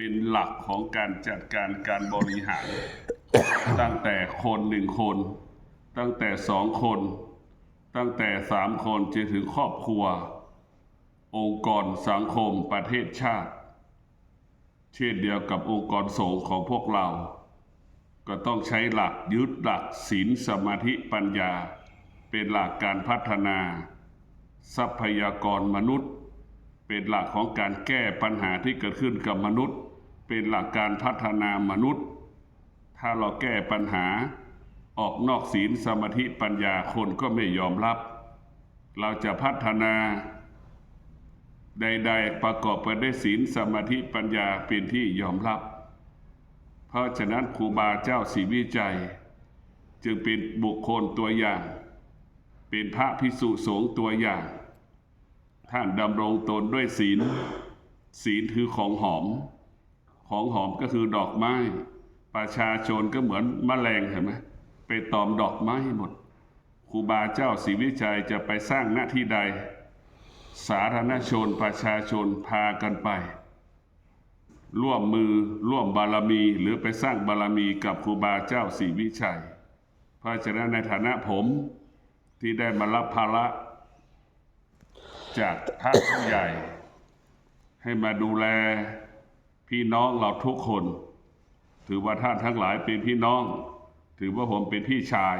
เป็นหลักของการจัดการการบริหาร ตั้งแต่คนหนึ่งคน ตั้งแต่สองคน ตั้งแต่สามคนจนถึงครอบครัว องค์กรสังคมประเทศชาติ เช่นเดียวกับองค์กรสงฆ์ของพวกเรา ก็ต้องใช้หลักยึดหลักศีลสมาธิปัญญา เป็นหลักการพัฒนา ทรัพยากรมนุษย์ เป็นหลักของการแก้ปัญหาที่เกิดขึ้นกับมนุษย์ เป็นหลักการพัฒนามนุษย์ ถ้าเราแก้ปัญหาออกนอกศีลสมาธิปัญญาคนก็ไม่ยอมรับ เราจะพัฒนาใด ๆ ประกอบไปด้วยศีลสมาธิปัญญาเป็นที่ยอมรับ เพราะฉะนั้นครูบาเจ้าศรีวิจัย จึงเป็นบุคคลตัวอย่าง เป็นพระพิสุสงฆ์ตัวอย่าง ท่านดำรงตนด้วยศีล ศีลคือของหอม ของหอมก็คือดอกไม้ ประชาชนก็เหมือนมแมลงเห็นไหมไปตอมดอกไม้หมดครูบาเจ้าศรีวิจัยจะไปสร้างหน้าที่ใด สาธารณชนประชาชนพากันไป ร่วมมือร่วมบารมี หรือไปสร้างบารมีกับครูบาเจ้าศรีวิชัย เพราะฉะนั้นในฐานะผมที่ได้มารับภาระจากท่านผู้ใหญ่ ให้มาดูแล พี่น้องเราทุกคน ถือว่าท่านทั้งหลายเป็นพี่น้อง ถือว่าผมเป็นพี่ชาย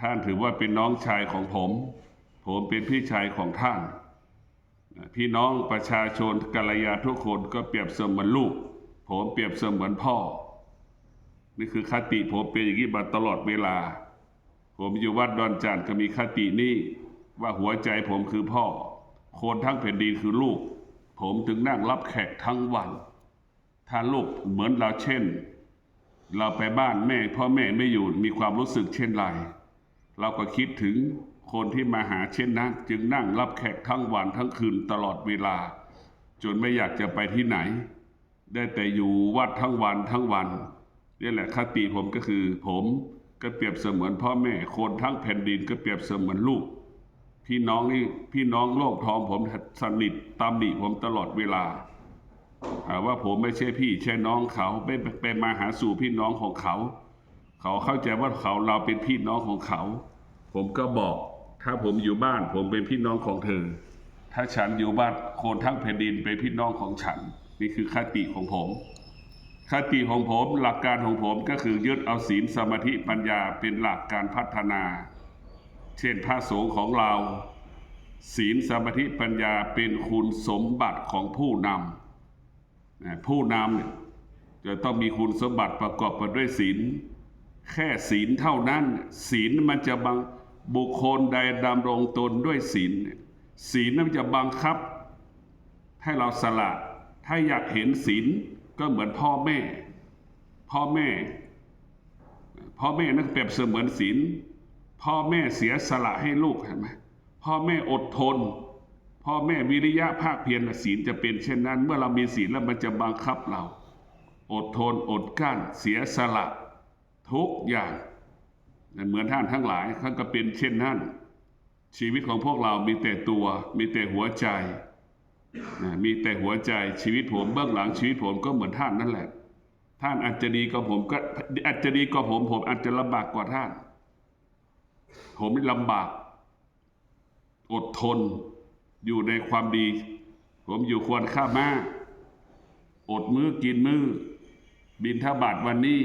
ท่านถือว่าเป็นน้องชายของผม ผมเป็นพี่ชายของท่าน พี่น้องประชาชนกัลยาทุกคนก็เปรียบเสมือนลูก ผมเปรียบเสมือนพ่อ นี่คือคติผมเป็นอย่างนี้มาตลอดเวลา ผมอยู่วัดดอนจันทร์ก็มีคตินี้ว่าหัวใจผมคือพ่อ คนทั้งแผ่นดินคือลูก ผมถึงนั่งรับแขกทั้งวัน ถ้าลูกเหมือนเราเช่น เราไปบ้านแม่พ่อแม่ไม่อยู่มีความรู้สึกเช่นไร เราก็คิดถึงคนที่มาหาเช่นนั้น จึงนั่งรับแขกทั้งวันทั้งคืนตลอดเวลา จนไม่อยากจะไปที่ไหน ได้แต่อยู่วัดทั้งวันทั้งวันนี่แหละคติผมก็คือ ผมก็เปรียบเสมือนพ่อแม่คนทั้งแผ่นดินก็เปรียบเสมือนลูก พี่น้องนี่พี่น้องโลกทองผมสนิทตามดีผมตลอดเวลาหา ว่าผมไม่ใช่พี่ใช่น้องเขาไปไปมาหาสู่พี่น้องของเขา เขาเข้าใจว่าเขาเราเป็นพี่น้องของเขา ผมก็บอก ถ้าผมอยู่บ้าน ผมเป็นพี่น้องของเธอ ถ้าฉันอยู่บ้านคนทั้งแผ่นดินเป็นพี่น้องของฉัน นี่คือคติของผมคติของผมหลักการของผมก็คือยึดเอาศีลสมาธิปัญญาเป็นหลักการพัฒนา เช่นพระสงฆ์ของเรา ศีลสมาธิปัญญาเป็นคุณสมบัติของผู้นำ ผู้นำเนี่ยจะต้องมีคุณสมบัติประกอบไปด้วยศีล แค่ศีลเท่านั้น ศีลมันจะบังบุคคลใดดำรงตนด้วยศีลศีลนั้นจะบังคับ ให้เราสละ ถ้าอยากเห็นศีลก็เหมือนพ่อแม่ พ่อแม่ พ่อแม่นั่นเปรียบเสมือนศีลพ่อแม่เสียสละให้ลูกเห็นไหมพ่อแม่อดทน พ่อแม่วิริยะภาคเพียรศีลจะเป็นเช่นนั้น เมื่อเรามีศีลแล้วมันจะบังคับเรา อดทนอดกลั้นเสียสละ ทุกอย่างเหมือนท่านทั้งหลายท่านก็เป็นเช่นนั้นชีวิตของพวกเรามีแต่ตัว มีแต่หัวใจมีแต่หัวใจชีวิตผมเบื้องหลังชีวิตผมก็เหมือนท่านนั่นแหละ ท่านอาจจะดีกว่าผมก็อาจจะดีกว่าผมผมอาจจะลำบากกว่าท่าน ผมลำบาก อดทน อยู่ในความดี ผมอยู่ควรค่ามาก อดมื้อกินมื้อบินทบาทวันนี้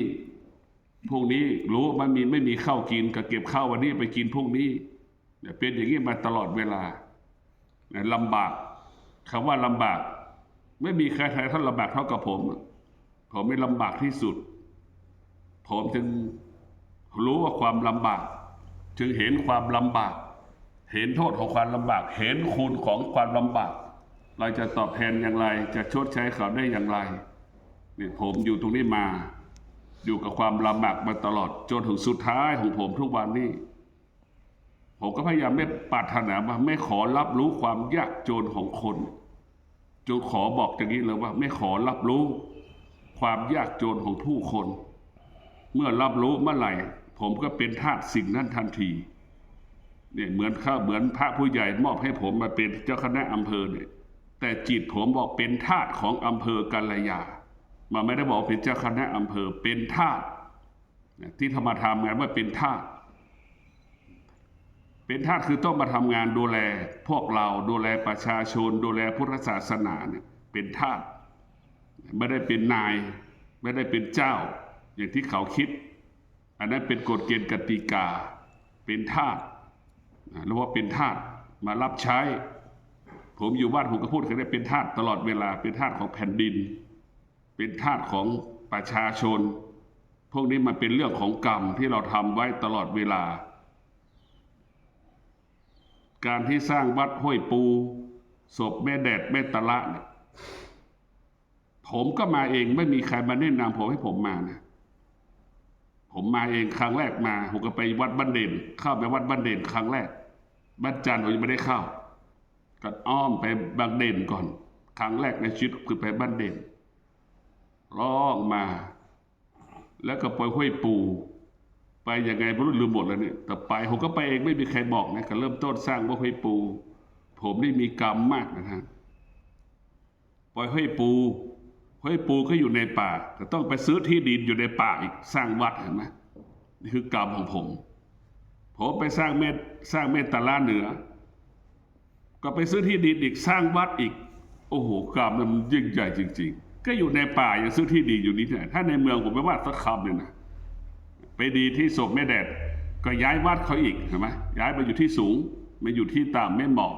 พวกนี้รู้มันมีไม่มีข้าวกินก็เก็บข้าววันนี้ไปกินพวกนี้เนี่ยเป็นอย่างนี้มาตลอดเวลาเนี่ยลำบากคำว่าลำบาก ไม่มีใครใครท่านลำบากเท่ากับผม ผมไม่ลำบากที่สุด ผมจึงรู้ว่าความลำบาก จึงเห็นความลำบาก เห็นโทษของความลำบาก เห็นคุณของความลำบาก เราจะตอบแทนอย่างไร จะชดใช้เขาได้อย่างไรเนี่ยผมอยู่ตรงนี้มา อยู่กับความลำบากมาตลอดจนถึงสุดท้ายของผมทุกวันนี้ ผมก็พยายามไม่ปรารถนาว่าไม่ขอรับรู้ความยากจนของคนจนขอบอกอย่างนี้เลยว่า ไม่ขอรับรู้ความยากจนของผู้คน เมื่อรับรู้เมื่อไหร่ ผมก็เป็นทาสสิ่งนั้นทันที เนี่ยเหมือนข้าเหมือนพระผู้ใหญ่มอบให้ผมมาเป็นเจ้าคณะอำเภอเนี่ยแต่จิตผมบอกเป็นทาสของอำเภอกัลยามันไม่ได้บอกเป็นเจ้าคณะอำเภอเป็นทาสที่ทำมาทำงานว่าเป็นทาสเป็นทาสคือต้องมาทำงานดูแลพวกเราดูแลประชาชน ดูแลพุทธศาสนาเนี่ยเป็นทาสไม่ได้เป็นนาย ไม่ได้เป็นเจ้า อย่างที่เขาคิด อันนั้นเป็นกฎเกณฑ์กติกา เป็นทาส เรียกว่าเป็นทาสมารับใช้ ผมอยู่บ้านผมก็พูดกันได้เป็นทาสตลอดเวลาเป็นทาสของแผ่นดิน เป็นทาสของประชาชน พวกนี้มันเป็นเรื่องของกรรมที่เราทำไว้ตลอดเวลา การที่สร้างวัดห้วยปูศพแม่แดดแม่ตะละเนี่ยผมก็มาเองไม่มีใครมาแนะนำผมให้ผมมานะผมมาเองครั้งแรกมาผมก็ไปวัดบ้านเด่นเข้าไปวัดบ้านเด่นครั้งแรก บ้านจันทร์ผมยังไม่ได้เข้าก็อ้อมไปบางเด่นก่อน ครั้งแรกในชีวิตคือไปบ้านเด่นร้องมา แล้วก็ไปห้วยปู ไปยังไงไม่รู้ลืมหมดแล้วเนี่ยแต่ไปผมก็ไปเองไม่มีใครบอกนะก็เริ่มต้นสร้างว่าห้วยปู ผมนี่มีกรรมมากนะฮะปล่อยห้วยปูห้วยปูก็อยู่ในป่าก็ต้องไปซื้อที่ดินอยู่ในป่าอีกสร้างวัดเห็นไหมนี่คือกรรมของผม ผมไปสร้างเมตสร้างเมตตาลาเหนือ ก็ไปซื้อที่ดินอีกสร้างวัดอีก โอ้โหกรรมมันยิ่งใหญ่จริง ๆ ก็อยู่ในป่ายังซื้อที่ดินอยู่นี่เนี่ยถ้าในเมืองผมไม่ว่าสักคำเลยนะไปดีที่ศพแม่แดดก็ย้ายวัดเขาอีกเห็นไหมย้ายไปอยู่ที่สูงมาอยู่ที่ต่ำไม่เหมาะ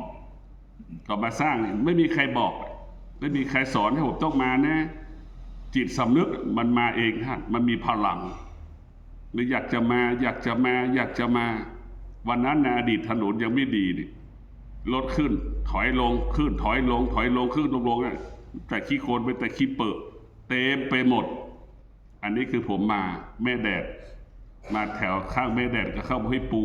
ก็มาสร้างเนี่ยไม่มีใครบอก ไม่มีใครสอนให้ผมต้องมานะจิตสำนึกมันมาเองฮะมันมีพลังหรืออยากจะมาอยากจะมาอยากจะมา วันนั้นในอดีตถนนยังไม่ดีนี่รถขึ้น ถอยลงขึ้น ถอยลง ถอยลงขึ้นลงลงเนี่ยแต่ขี้โคลนไปแต่ขี้เปิดเต็มไปหมด อันนี้คือผมมาแม่แดด มาแถวข้างแม่แดดก็เข้าไปให้ปู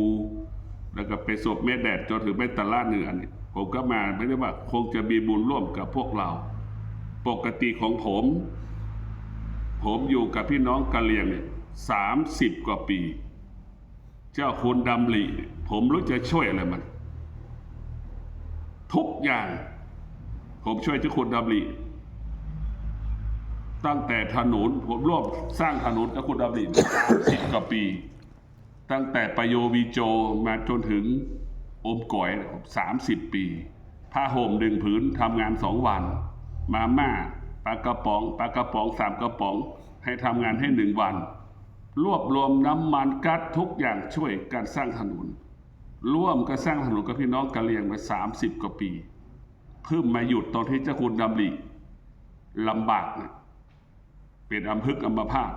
แล้วก็ไปศพแม่แดดจนถึงแม่ตะล่าเหนือนี่ผมก็มาไม่ได้ว่าคงจะมีบุญร่วมกับพวกเรา ปกติของผม ผมอยู่กับพี่น้องกะเหรี่ยงเนี่ยสามสิบกว่าปี จ้าคุณดำริผมรู้จะช่วยอะไรมัน ทุกอย่าง ผมช่วยเจ้าคุณดำริตั้งแต่ถนนผมร่วมสร้างถนนกับคุณดำริสิบกว่าปี ตั้งแต่ประโยวีโจมาจนถึงอมก๋อยสามสิบปี ผ้าห่มหนึ่งผืนทำงานสองวัน มาม่าปลากระป๋องปลากระป๋องสามกระป๋อง ให้ทำงานให้หนึ่งวัน รวบรวมน้ำมันกัดทุกอย่างช่วยการสร้างถนน ร่วมกันสร้างถนนกับพี่น้องกะเหรี่ยงมาสามสิบกว่าปีเพิ่มมาหยุดตอนที่เจ้าคุณดำริลำบากนะเป็นอัมพึกษ์อัมพาต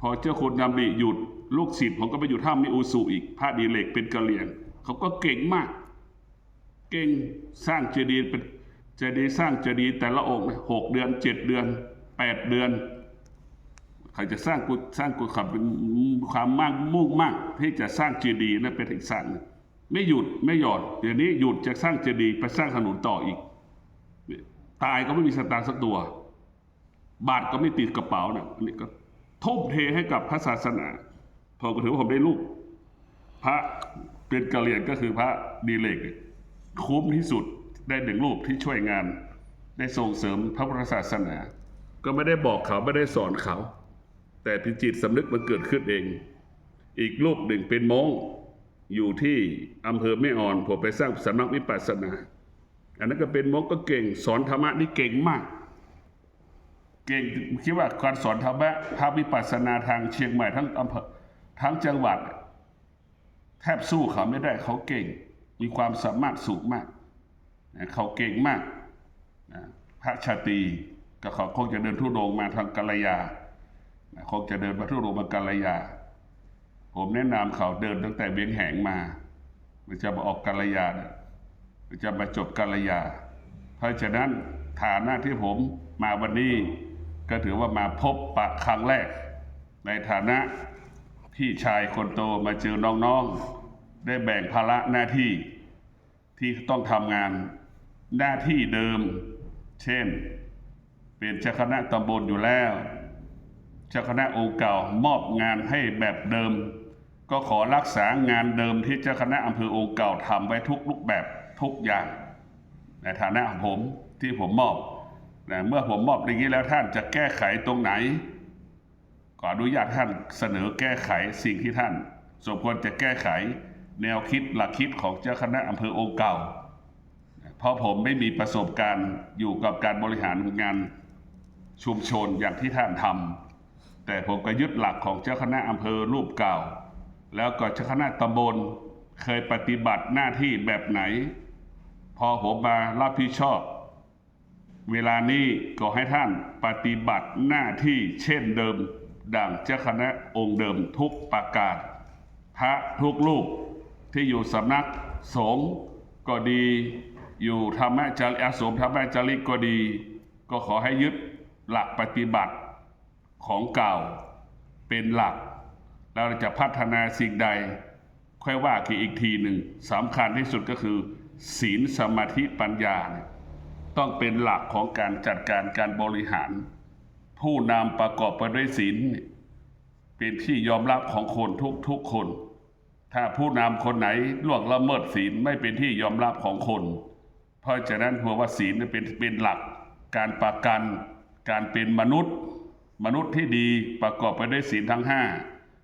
พอเจ้าคุณดำริหยุดลูกศิษย์ผมก็ไปอยู่ถ้ำมิอูสุอีกพระดีเหล็กเป็นกะเหรี่ยงเขาก็เก่งมาก เก่งสร้างเจดีย์เป็นเจดีย์สร้างเจดีย์แต่ละองค์หกเดือนเจ็ดเดือนแปดเดือน ใครจะสร้างกุสร้างกุขับเป็นความมากมุ่งมากที่จะสร้างเจดีย์นั่นเป็นอีกสั่งหนึ่งไม่หยุดไม่หย่อนเดี๋ยวนี้หยุดจะสร้างเจดีย์ไปสร้างถนนต่ออีก ตายก็ไม่มีสตางค์สักตัว บาทก็ไม่ติดกระเป๋านี่ยอันนี้ก็ทุ่มเทให้กับพระศาสนาผมก็ถือว่าผมได้ลูก พระเป็นกะเหรี่ยงก็คือพระดีเลกคุ้มที่สุดได้หนึ่งรูปที่ช่วยงานได้ส่งเสริมพระพุทธศาสนา ก็ไม่ได้บอกเขาไม่ได้สอนเขา แต่พิจิตสำนึกมันเกิดขึ้นเอง อีกรูปหนึ่งเป็นโมงอยู่ที่อำเภอแม่อ่อนผมไปสร้างสำนักวิปัสสนา อันนั้นก็เป็นโมงก็เก่ง สอนธรรมะนี่เก่งมาก เก่งคิดว่าการสอนธรรมะพระวิปัสสนาทางเชียงใหม่ทั้งอำเภอทั้งจังหวัด แทบสู้เขาไม่ได้เขาเก่ง มีความสามารถสูงมาก เขาเก่งมากพระชาตรีก็เขาคงจะเดินทุดงค์มาทางกัลยานะ คงจะเดินมาทุดงค์มากัลยา ผมแนะนำเขาเดินตั้งแต่เบียงแหงมามันจะมาออกกัลยาเนี่ยมันจะมาจบกัลยา เพราะฉะนั้นฐานะที่ผมมาวันนี้ก็ถือว่ามาพบปะครั้งแรก ในฐานะพี่ชายคนโตมาเจอน้องๆ ได้แบ่งภาระหน้าที่ที่ต้องทำงานหน้าที่เดิม เช่น เป็นเจ้าคณะตำบลอยู่แล้ว เจ้าคณะองค์เก่ามอบงานให้แบบเดิม ก็ขอรักษางานเดิมที่เจ้าคณะอำเภอองค์เก่าทำไว้ทุกรูปแบบทุกอย่าง ในฐานะของผมที่ผมมอบนะเมื่อผมมอบอย่างนี้แล้วท่านจะแก้ไขตรงไหนขออนุญาตท่านเสนอแก้ไขสิ่งที่ท่าน สมควรจะแก้ไขแนวคิดหลักคิดของเจ้าคณะอำเภอองค์เก่า เพราะผมไม่มีประสบการณ์อยู่กับการบริหารงานชุมชนอย่างที่ท่านทำ แต่ผมก็ยึดหลักของเจ้าคณะอำเภอรูปเก่า แล้วก็เจ้าคณะตำบลเคยปฏิบัติหน้าที่แบบไหน พอผมมารับผิดชอบ เวลานี้ก็ให้ท่านปฏิบัติหน้าที่เช่นเดิม ดังเจ้าคณะองค์เดิมทุกประการ พระทุกรูปที่อยู่สำนักสงฆ์ก็ดีอยู่ธรรมจาริอาสมธรรมจาริกก็ดี ก็ขอให้ยึดหลักปฏิบัติ ของเก่าเป็นหลัก แล้วเราจะพัฒนาสิ่งใด ค่อยว่ากันอีกทีหนึ่งสำคัญที่สุดก็คือ ศีลสมาธิปัญญาเนี่ยต้องเป็นหลักของการจัดการการบริหาร ผู้นำประกอบไปด้วยศีลเป็นที่ยอมรับของคนทุกทุกๆคน ถ้าผู้นำคนไหนล่วงละเมิดศีลไม่เป็นที่ยอมรับของคน เพราะฉะนั้นหัวว่าศีลเนี่ยเป็นเป็นหลัก การประกัน การเป็นมนุษย์ มนุษย์ที่ดีประกอบไปด้วยศีลทั้งห้า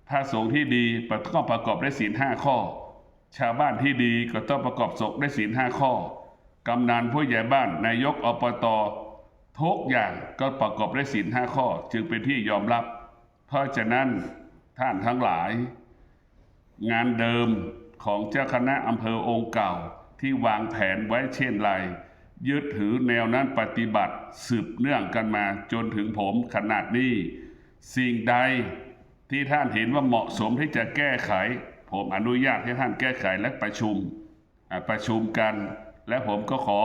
พระสงฆ์ที่ดีต้องประกอบด้วยศีลห้าข้อ ชาวบ้านที่ดีก็ต้องประกอบศกด้วยศีลห้าข้อกำนันผู้ใหญ่บ้านนายกอบตทุกอย่างก็ประกอบด้วยศีลห้าข้อ จึงเป็นที่ยอมรับ เพราะฉะนั้นท่านทั้งหลาย งานเดิมของเจ้าคณะอำเภอองค์เก่าที่วางแผนไว้เช่นไร ยึดถือแนวนั้นปฏิบัติสืบเนื่องกันมาจนถึงผมขนาดนี้ สิ่งใดที่ท่านเห็นว่าเหมาะสมที่จะแก้ไข ผมอนุญาตให้ท่านแก้ไขและประชุมประชุมกัน และผมก็ขอ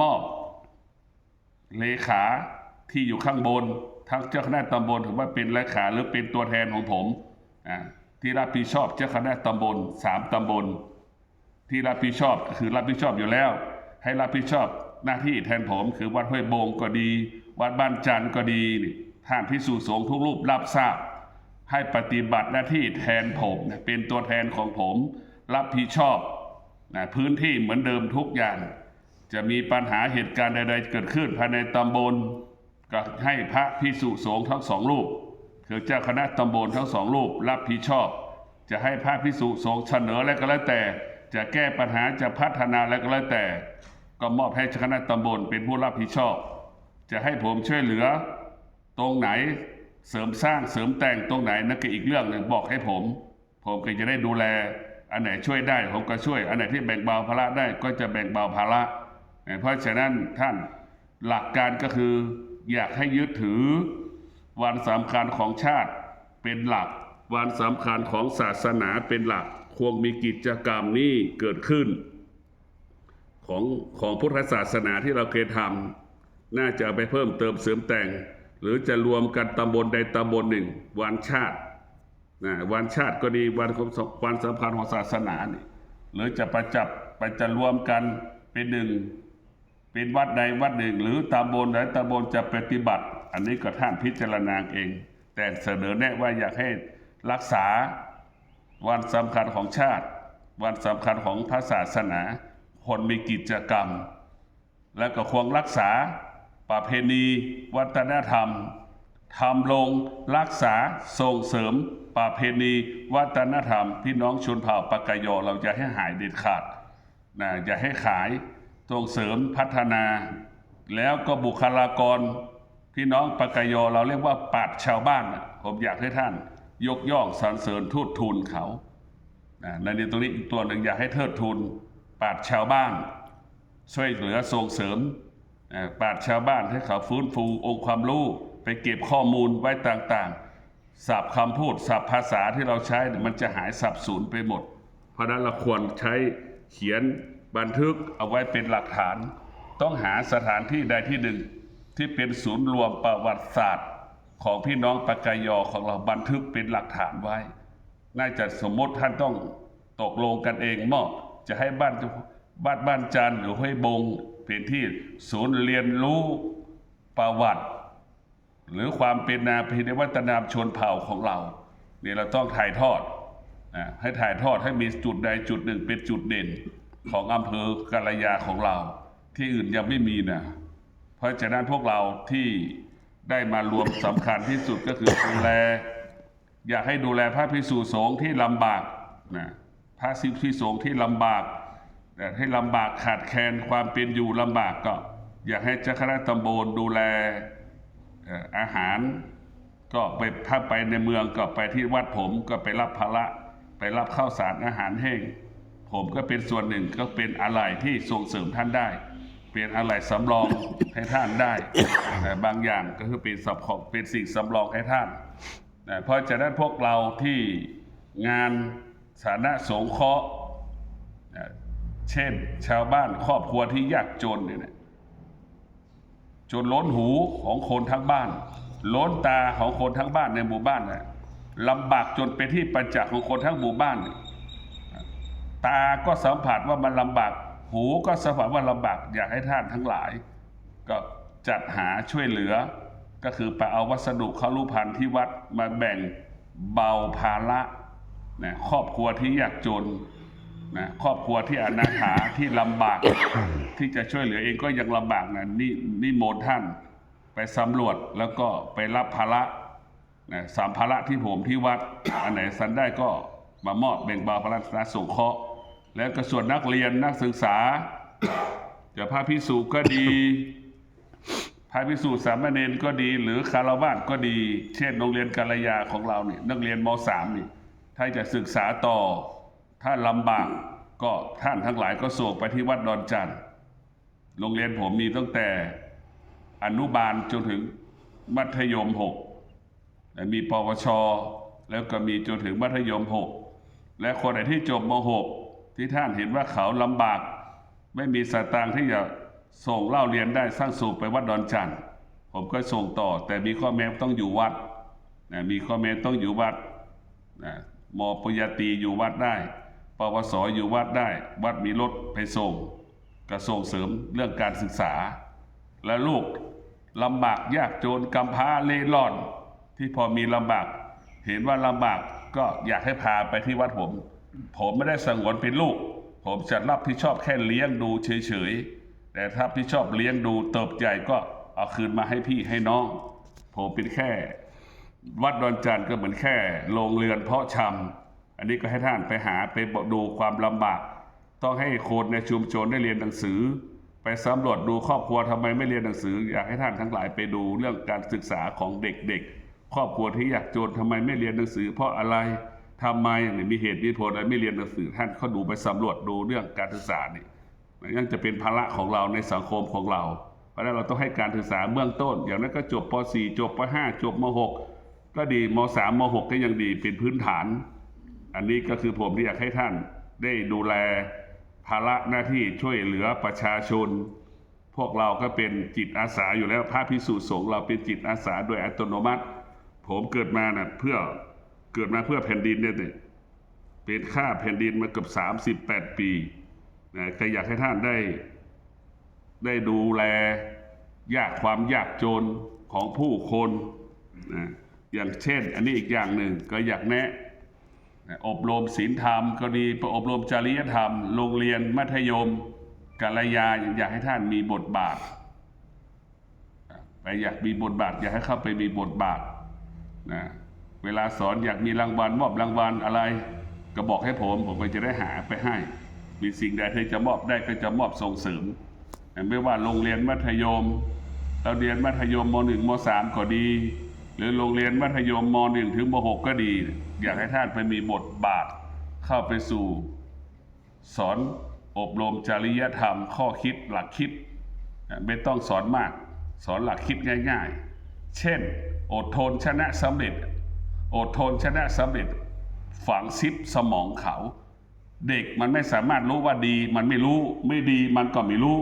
มอบเลขาที่อยู่ข้างบนทั้งเจ้าคณะตำบลถือว่าเป็นเลขาหรือเป็นตัวแทนของผมที่รับผิดชอบเจ้าคณะตำบลสามตำบล ที่รับผิดชอบก็คือรับผิดชอบอยู่แล้ว ให้รับผิดชอบหน้าที่แทนผมคือวัดห้วยบงก็ดี วัดบ้านจันทร์ก็ดีนี่ท่านพิสูจสงฆ์ทุกรูปรับทราบ ให้ปฏิบัติหน้าที่แทนผมเป็นตัวแทนของผมรับผิดชอบนะพื้นที่เหมือนเดิมทุกอย่าง จะมีปัญหาเหตุการณ์ใด ๆ เกิดขึ้นภายในตำบล ก็ให้พระพิสุสงฆ์ทั้งสองรูปคือเจ้าคณะตำบลทั้งสองรูปรับผิดชอบ จะให้พระพิสุสงฆ์เสนออะไรก็แล้วแต่ จะแก้ปัญหาจะพัฒนาอะไรก็แล้วแต่ ก็มอบให้เจ้าคณะตำบลเป็นผู้รับผิดชอบ จะให้ผมช่วยเหลือ ตรงไหนเสริมสร้างเสริมแต่งตรงไหนนั่นก็อีกเรื่องหนึ่งบอกให้ผม ผมก็จะได้ดูแล อันไหนช่วยได้ผมก็ช่วย อันไหนที่แบ่งเบาภาระได้ก็จะแบ่งเบาภาระ เพราะฉะนั้นท่านหลักการก็คืออยากให้ยึดถือวันสำคัญของชาติเป็นหลัก วันสำคัญของศาสนาเป็นหลัก ควรมีกิจกรรมนี้เกิดขึ้น ของของพุทธศาสนาที่เราเคยทำน่าจะไปเพิ่มเติมเสริมแต่ง หรือจะรวมกันตำบลใดตำบลหนึ่ง วันชาตินะวันชาติก็ดีวันวันสำคัญของศาสนานี่หรือจะประจับไปจะรวมกันเป็นหนึ่งเป็นวัดใดวัดหนึ่ง หรือตำบลใดตำบลจะปฏิบัติ อันนี้ก็ท่านพิจารณาเอง แต่เสนอแนะว่าอยากให้รักษาวันสำคัญของชาติ วันสำคัญของพระศาสนา คนมีกิจกรรม และก็ควรรักษาประเพณีวัฒนธรรมทำลงรักษาส่งเสริมประเพณีวัฒนธรรม พี่น้องชนเผ่าปากยอเราจะให้หายเด็ดขาดนะอย่าให้ขายส่งเสริมพัฒนา แล้วก็บุคลากร พี่น้องปากยอเราเรียกว่าปราดชาวบ้าน ผมอยากให้ท่าน ยกย่องสรรเสริญทูตทูลเขานะในตรงนี้อีกตัวหนึ่งอยากให้เทิดทูน ปราดชาวบ้าน ช่วยเหลือส่งเสริมปราดชาวบ้านให้เขาฟื้นฟูองค์ความรู้ไปเก็บข้อมูลไว้ต่างๆศัพท์คำพูดศัพท์ภาษาที่เราใช้มันจะหายสับสูญไปหมด เพราะนั้นเราควรใช้เขียนบันทึกเอาไว้เป็นหลักฐาน ต้องหาสถานที่ใดที่หนึ่งที่เป็นศูนย์รวมประวัติศาสตร์ของพี่น้องปากกยอของเราบันทึกเป็นหลักฐานไว้ น่าจะสมมติท่านต้องตกลงกันเองมอบ จะให้บ้านบ้านบ้านจันหรือห้วยบงเป็นที่ศูนย์เรียนรู้ประวัติ หรือความเป็นนาพินวัฒนธรรมชนเผ่าของเราเนี่ยเราต้องถ่ายทอดนะให้ถ่ายทอดให้มีจุดใดจุดหนึ่งเป็นจุดเด่นของอำเภอกาลยาของเรา ที่อื่นยังไม่มีนะเพราะราะฉะนั้นพวกเราที่ได้มารวมสำคัญที่สุดก็คือดูแล อยากให้ดูแลพระภิกษุสงฆ์ที่ลำบากนะ พระภิกษุสงฆ์ที่ลำบากให้ลำบากขาดแคลนความเป็นอยู่ลำบากก็ อยากให้เจ้าคณะตำบลดูแลอาหาร ก็ไปถ้าไปในเมืองก็ไปที่วัดผมก็ไปรับภาระไปรับข้าวสารอาหารแห้งผมก็เป็นส่วนหนึ่งก็เป็นอะไรที่ส่งเสริมท่านได้ เป็นอะไรสำรองให้ท่านได้แต่บางอย่างก็คือเป็นสับของเป็นสิ่งสำรองให้ท่านเพราะฉะนั้นพวกเราที่งาน สาธารณสงเคราะห์เช่น ชาวบ้านครอบครัวที่ยากจนเนี่ยจนล้นหูของคนทั้งบ้าน ล้นตาของคนทั้งบ้านในหมู่บ้านนะลำบากจนเป็นที่ประจักษ์ของคนทั้งหมู่บ้านเนี่ยตาก็สัมผัสว่ามันลำบาก หูก็สัมผัสว่าลำบากอยากให้ท่านทั้งหลาย ก็จัดหาช่วยเหลือ ก็คือไปเอาวัสดุเข้ารูปพันธ์ที่วัดมาแบ่งเบาภาระ นะครอบครัวที่ยากจนนะครอบครัวที่อนาถาที่ลำบาก ที่จะช่วยเหลือเองก็ยังลำบากนะนี่นี่โมนท่านไปสำรวจแล้วก็ไปรับภาระนะสามภาระที่ผมที่วัด อันไหนสันได้ก็มามอบแบ่งเบาภาระสงเคราะห์แล้วก็ส่วนนักเรียนนักศึกษาจะพระพิสุก็ดี พระพิสุสามเณรก็ดี หรือคารวะก็ดี เช่นโรงเรียนกาลยาของเราเนี่ยนักเรียนมสามนี่ ถ้าจะศึกษาต่อ ถ้าลำบากก็ท่านทั้งหลายก็ส่งไปที่วัดดอนจันทร์โรงเรียนผมมีตั้งแต่อนุบาลจนถึงมัธยมหกมีปวช แล้วก็มีจนถึงมัธยมหกและคนไหนที่จบมหกที่ท่านเห็นว่าเขาลำบาก ไม่มีสตางค์ที่จะส่งเล่าเรียนได้สร้างสูบไปวัดดอนจันทร์ผมก็ส่งต่อ แต่มีข้อแม้ต้องอยู่วัดนะมีข้อแม้ต้องอยู่วัดนะ มปริญญาตีอยู่วัดได้ปวสอยู่วัดได้ วัดมีรถไปส่งก็ส่งเสริมเรื่องการศึกษา และลูกลำบากยากจนกำพร้าเล่ร่อน ที่พอมีลำบาก เห็นว่าลำบากก็อยากให้พาไปที่วัดผม ผมไม่ได้สงวนเป็นลูก ผมจะรับผิดชอบแค่เลี้ยงดูเฉยๆ แต่ถ้าพี่ชอบเลี้ยงดูเติบใหญ่ก็เอาคืนมาให้พี่ให้น้อง ผมเป็นแค่ วัดดอนจันทร์ก็เหมือนแค่โรงเรือนเพาะชำอันนี้ก็ให้ท่านไปหาไปดูความลำบาก ต้องให้คนในชุมชนได้เรียนหนังสือ ไปสำรวจดูครอบครัวทำไมไม่เรียนหนังสือ อยากให้ท่านทั้งหลายไปดูเรื่องการศึกษาของเด็กๆ ครอบครัวที่อยากจนทำไมไม่เรียนหนังสือ เพราะอะไรทำไมเนี่ยมีเหตุมีผลอะไรไม่เรียนหนังสือท่านเขาดูไปสำรวจดูเรื่องการศึกษานี่ยังจะเป็นภาระของเราในสังคมของเรา เพราะฉะนั้นเราต้องให้การศึกษาเบื้องต้น อย่างนั้นก็จบป .4 จบป .5 จบม .6 ก็ดีม .3 ม .6 ก็ยังดีเป็นพื้นฐาน อันนี้ก็คือผมที่อยากให้ท่านได้ดูแลภาระหน้าที่ช่วยเหลือประชาชน พวกเราก็เป็นจิตอาสาอยู่แล้วพระพิสุสงฆ์เราเป็นจิตอาสาโดยอัตโนมัติ ผมเกิดมานะ่ะเพื่อเกิดมาเพื่อแผ่นดินเนี่ยเป็นข้าแผ่นดินมาเกือบสามสิบแปดปีนะก็อยากให้ท่านได้ ได้ดูแลยากความยากจนของผู้คนนะ อย่างเช่น อันนี้อีกอย่างหนึ่งก็อยากแนะอบรมศีลธรรมก็ดีไปอบรมจริยธรรม โรงเรียนมัธยมกัลยาอยากให้ท่านมีบทบาทไปอยากมีบทบาท อยากให้เข้าไปมีบทบาทนะเวลาสอนอยากมีรางวัลมอบรางวัลอะไร ก็บอกให้ผม ผมก็จะได้หาไปให้ มีสิ่งใดที่จะมอบได้ก็จะมอบส่งเสริมไม่ว่าโรงเรียนมัธยมเราเรียนมัธยมม .1 ม .3 ก็ดี หรือโรงเรียนมัธยมม .1 ถึงม .6 ก็ดี อยากให้ท่านไปมีบทบาทเข้าไปสู่ สอนอบรมจริยธรรม ข้อคิดหลักคิด ไม่ต้องสอนมาก สอนหลักคิดง่ายๆ เช่น อดทนชนะสำเร็จ อดทนชนะสำเร็จ ฝังซิปสมองเขา เด็กมันไม่สามารถรู้ว่าดี มันไม่รู้ไม่ดีมันก็ไม่รู้